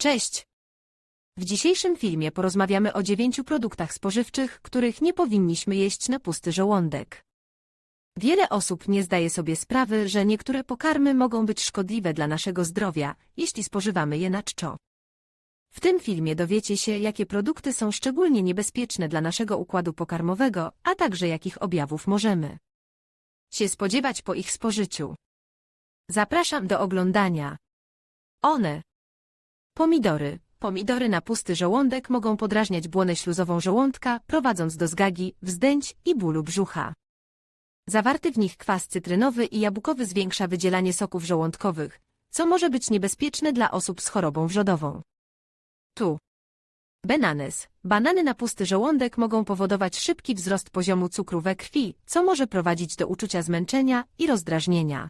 Cześć! W dzisiejszym filmie porozmawiamy o dziewięciu produktach spożywczych, których nie powinniśmy jeść na pusty żołądek. Wiele osób nie zdaje sobie sprawy, że niektóre pokarmy mogą być szkodliwe dla naszego zdrowia, jeśli spożywamy je na czczo. W tym filmie dowiecie się, jakie produkty są szczególnie niebezpieczne dla naszego układu pokarmowego, a także jakich objawów możemy się spodziewać po ich spożyciu. Zapraszam do oglądania. One. Pomidory. Pomidory na pusty żołądek mogą podrażniać błonę śluzową żołądka, prowadząc do zgagi, wzdęć i bólu brzucha. Zawarty w nich kwas cytrynowy i jabłkowy zwiększa wydzielanie soków żołądkowych, co może być niebezpieczne dla osób z chorobą wrzodową. Tu. Bananes. Banany na pusty żołądek mogą powodować szybki wzrost poziomu cukru we krwi, co może prowadzić do uczucia zmęczenia i rozdrażnienia.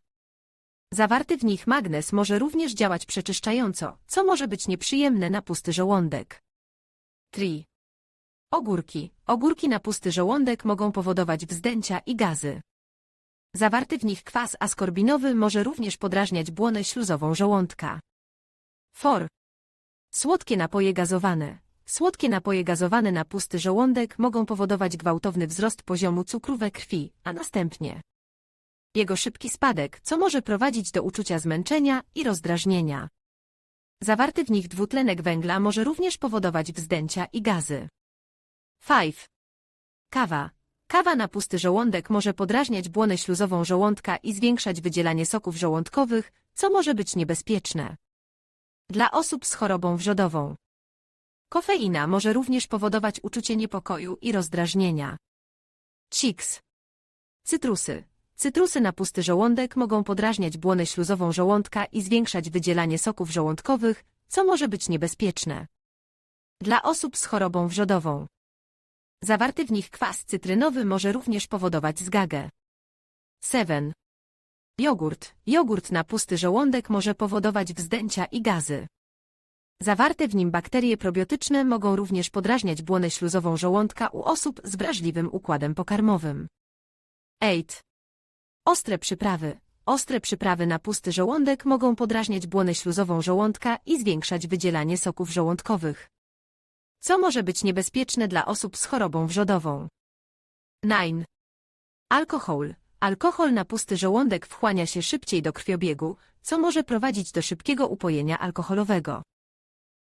Zawarty w nich magnez może również działać przeczyszczająco, co może być nieprzyjemne na pusty żołądek. 3. Ogórki. Ogórki na pusty żołądek mogą powodować wzdęcia i gazy. Zawarty w nich kwas askorbinowy może również podrażniać błonę śluzową żołądka. 4. Słodkie napoje gazowane. Słodkie napoje gazowane na pusty żołądek mogą powodować gwałtowny wzrost poziomu cukru we krwi, a następnie jego szybki spadek, co może prowadzić do uczucia zmęczenia i rozdrażnienia. Zawarty w nich dwutlenek węgla może również powodować wzdęcia i gazy. 5. Kawa. Kawa na pusty żołądek może podrażniać błonę śluzową żołądka i zwiększać wydzielanie soków żołądkowych, co może być niebezpieczne. Dla osób z chorobą wrzodową. Kofeina może również powodować uczucie niepokoju i rozdrażnienia. Chiks. Cytrusy. Cytrusy na pusty żołądek mogą podrażniać błonę śluzową żołądka i zwiększać wydzielanie soków żołądkowych, co może być niebezpieczne. Dla osób z chorobą wrzodową. Zawarty w nich kwas cytrynowy może również powodować zgagę. 7. Jogurt. Jogurt na pusty żołądek może powodować wzdęcia i gazy. Zawarte w nim bakterie probiotyczne mogą również podrażniać błonę śluzową żołądka u osób z wrażliwym układem pokarmowym. 8. Ostre przyprawy. Ostre przyprawy na pusty żołądek mogą podrażniać błonę śluzową żołądka i zwiększać wydzielanie soków żołądkowych. Co może być niebezpieczne dla osób z chorobą wrzodową. 9. Alkohol. Alkohol na pusty żołądek wchłania się szybciej do krwiobiegu, co może prowadzić do szybkiego upojenia alkoholowego.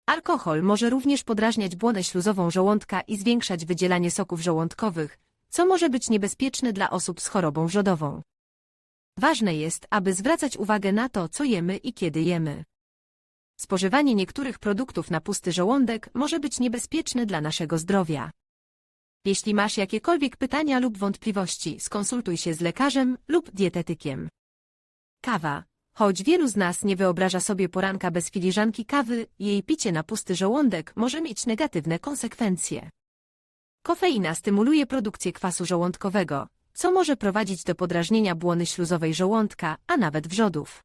Alkohol może również podrażniać błonę śluzową żołądka i zwiększać wydzielanie soków żołądkowych, co może być niebezpieczne dla osób z chorobą wrzodową. Ważne jest, aby zwracać uwagę na to, co jemy i kiedy jemy. Spożywanie niektórych produktów na pusty żołądek może być niebezpieczne dla naszego zdrowia. Jeśli masz jakiekolwiek pytania lub wątpliwości, skonsultuj się z lekarzem lub dietetykiem. Kawa. Choć wielu z nas nie wyobraża sobie poranka bez filiżanki kawy, jej picie na pusty żołądek może mieć negatywne konsekwencje. Kofeina stymuluje produkcję kwasu żołądkowego, co może prowadzić do podrażnienia błony śluzowej żołądka, a nawet wrzodów.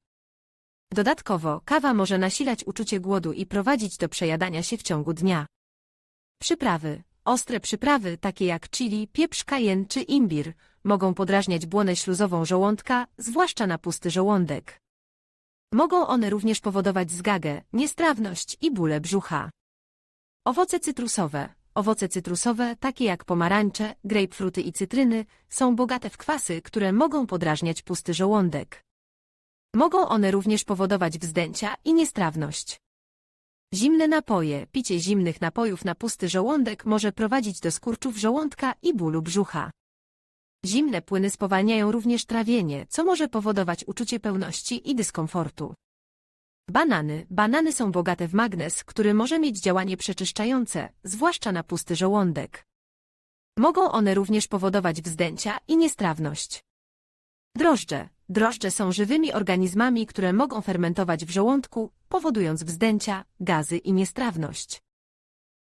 Dodatkowo, kawa może nasilać uczucie głodu i prowadzić do przejadania się w ciągu dnia. Przyprawy. Ostre przyprawy, takie jak chili, pieprz kajen czy imbir, mogą podrażniać błonę śluzową żołądka, zwłaszcza na pusty żołądek. Mogą one również powodować zgagę, niestrawność i bóle brzucha. Owoce cytrusowe. Owoce cytrusowe, takie jak pomarańcze, grejpfruty i cytryny, są bogate w kwasy, które mogą podrażniać pusty żołądek. Mogą one również powodować wzdęcia i niestrawność. Zimne napoje. Picie zimnych napojów na pusty żołądek może prowadzić do skurczów żołądka i bólu brzucha. Zimne płyny spowalniają również trawienie, co może powodować uczucie pełności i dyskomfortu. Banany. Banany są bogate w magnez, który może mieć działanie przeczyszczające, zwłaszcza na pusty żołądek. Mogą one również powodować wzdęcia i niestrawność. Drożdże. Drożdże są żywymi organizmami, które mogą fermentować w żołądku, powodując wzdęcia, gazy i niestrawność.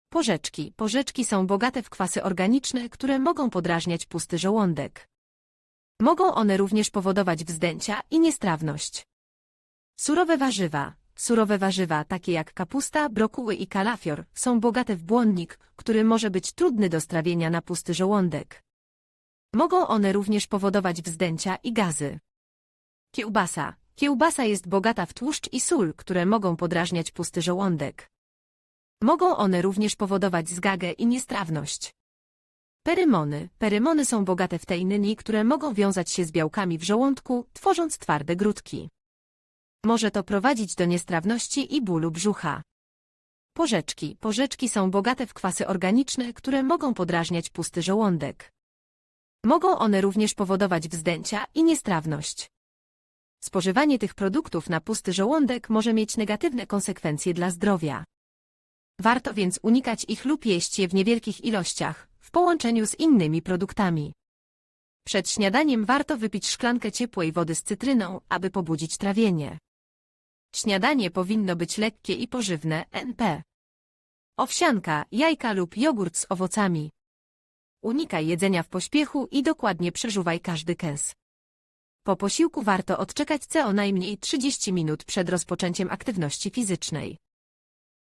Porzeczki. Porzeczki są bogate w kwasy organiczne, które mogą podrażniać pusty żołądek. Mogą one również powodować wzdęcia i niestrawność. Surowe warzywa. Surowe warzywa, takie jak kapusta, brokuły i kalafior, są bogate w błonnik, który może być trudny do strawienia na pusty żołądek. Mogą one również powodować wzdęcia i gazy. Kiełbasa. Kiełbasa jest bogata w tłuszcz i sól, które mogą podrażniać pusty żołądek. Mogą one również powodować zgagę i niestrawność. Perymony. Perymony są bogate w teininy, które mogą wiązać się z białkami w żołądku, tworząc twarde grudki. Może to prowadzić do niestrawności i bólu brzucha. Porzeczki. Porzeczki są bogate w kwasy organiczne, które mogą podrażniać pusty żołądek. Mogą one również powodować wzdęcia i niestrawność. Spożywanie tych produktów na pusty żołądek może mieć negatywne konsekwencje dla zdrowia. Warto więc unikać ich lub jeść je w niewielkich ilościach, w połączeniu z innymi produktami. Przed śniadaniem warto wypić szklankę ciepłej wody z cytryną, aby pobudzić trawienie. Śniadanie powinno być lekkie i pożywne, NP. Owsianka, jajka lub jogurt z owocami. Unikaj jedzenia w pośpiechu i dokładnie przeżuwaj każdy kęs. Po posiłku warto odczekać co najmniej 30 minut przed rozpoczęciem aktywności fizycznej.